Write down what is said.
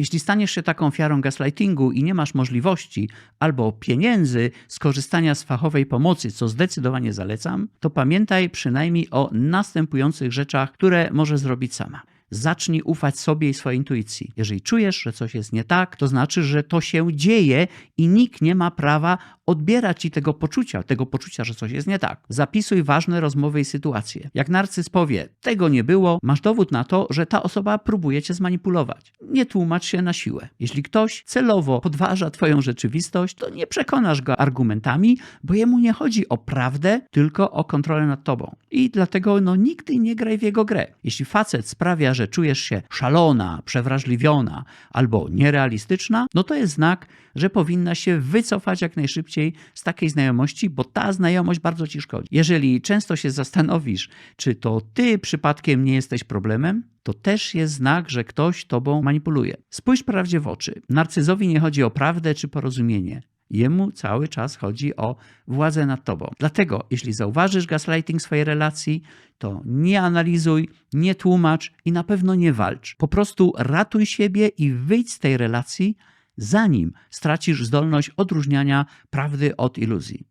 Jeśli staniesz się taką ofiarą gaslightingu i nie masz możliwości albo pieniędzy skorzystania z fachowej pomocy, co zdecydowanie zalecam, to pamiętaj przynajmniej o następujących rzeczach, które możesz zrobić sama. Zacznij ufać sobie i swojej intuicji. Jeżeli czujesz, że coś jest nie tak, to znaczy, że to się dzieje i nikt nie ma prawa odbierać ci tego poczucia, tego poczucia, że coś jest nie tak. Zapisuj ważne rozmowy i sytuacje. Jak narcyz powie, tego nie było, masz dowód na to, że ta osoba próbuje cię zmanipulować. Nie tłumacz się na siłę. Jeśli ktoś celowo podważa twoją rzeczywistość, to nie przekonasz go argumentami, bo jemu nie chodzi o prawdę, tylko o kontrolę nad tobą. I dlatego no, nigdy nie graj w jego grę. Jeśli facet sprawia, że czujesz się szalona, przewrażliwiona albo nierealistyczna, no to jest znak, że powinna się wycofać jak najszybciej z takiej znajomości, bo ta znajomość bardzo ci szkodzi. Jeżeli często się zastanowisz, czy to ty przypadkiem nie jesteś problemem, to też jest znak, że ktoś tobą manipuluje. Spójrz prawdzie w oczy. Narcyzowi nie chodzi o prawdę czy porozumienie. Jemu cały czas chodzi o władzę nad tobą. Dlatego, jeśli zauważysz gaslighting swojej relacji, to nie analizuj, nie tłumacz i na pewno nie walcz. Po prostu ratuj siebie i wyjdź z tej relacji, zanim stracisz zdolność odróżniania prawdy od iluzji.